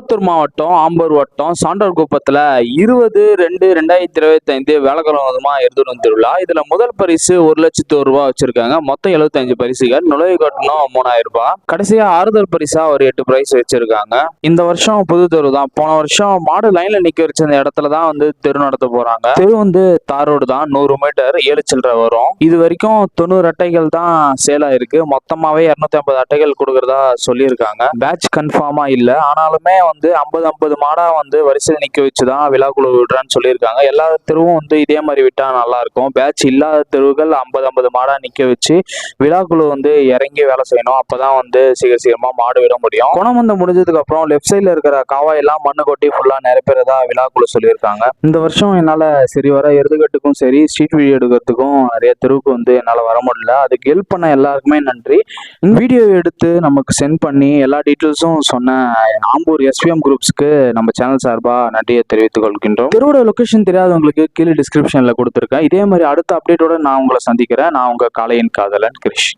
திருப்பத்தூர் மாவட்டம் ஆம்பூர் வட்டம் சான்றோர் குப்பத்தில் இருபது ரெண்டு ரெண்டாயிரத்தி இருபத்தி ஐந்து வேலைக்கிழமமா எருதுடன் திருவிழா. இதில் முதல் பரிசு ஒரு லட்சத்து ஒரு ரூபா வச்சிருக்காங்க. மொத்தம் எழுபத்தஞ்சு பரிசுகள். நுழைவு கட்டணம் மூணாயிரம் ரூபாய். கடைசியாக ஆறுதல் பரிசாக ஒரு எட்டு பிரைஸ் வச்சிருக்காங்க. இந்த வருஷம் புது தெரு தான். போன வருஷம் மாடு லைனில் நிற்க வச்ச அந்த இடத்துல தான் வந்து தெரு நடத்த போகிறாங்க தெரு வந்து தார் ரோடு தான். நூறு மீட்டர் ஏழு சில்லற வரும். இது வரைக்கும் தொண்ணூறு அட்டைகள் தான் சேல் ஆயிருக்கு. மொத்தமாகவே இரநூத்தி ஐம்பது அட்டைகள் கொடுக்குறதா சொல்லியிருக்காங்க. பேட்ச் கன்ஃபார்மாக இல்லை. ஆனாலுமே வந்து ஐம்பது ஐம்பது மாடாக வந்து வரிசையில் நிற்க வச்சு தான் விழாக்குழு விடுறான்னு சொல்லியிருக்காங்க. எல்லா தெருவும் வந்து இதே மாதிரி விட்டால் நல்லாயிருக்கும். பேட்ச் இல்லாத தெருவுகள் ஐம்பது ஐம்பது மாடாக நிற்க வச்சு விழாக்குழு வந்து இறங்கி வேலை செய்யணும். அப்போ தான் வந்து சீக்கிரம் சீக்கிரமாக மாடு விட முடியும். குணம் முடிஞ்சதுக்கு அப்புறம் லெஃப்ட் சைடில் இருக்கிற காவாயெல்லாம் மண்ணு கொட்டி ஃபுல்லா நிரப்பிறதா விழாக்குழு சொல்லியிருக்காங்க. இந்த வருஷம் என்னால் சரி வர எருதுகட்டுக்கும் சரி ஸ்ட்ரீட் வீடியோ எடுக்கிறதுக்கும் நிறைய தெருவுக்கு வந்து என்னால் வர முடியல. அதுக்கு ஹெல்ப் பண்ண எல்லாருக்குமே நன்றி. வீடியோ எடுத்து நமக்கு சென்ட் பண்ணி எல்லா டீட்டெயில்ஸும் சொன்ன ஆம்பூர் எஸ்விஎம் குரூப்ஸ்க்கு நம்ம சேனல் சார்பா நன்றியை தெரிவித்துக் கொள்கின்றோம். தெருவோட லொக்கேஷன் தெரியாதவங்களுக்கு கீழே டிஸ்கிரிப்ஷன்ல கொடுத்துருக்கேன். இதே மாதிரி அடுத்த அப்டேட்டோட நான் உங்களை சந்திக்கிறேன். நான் உங்க காலையின் காதலன் கிரிஷ்.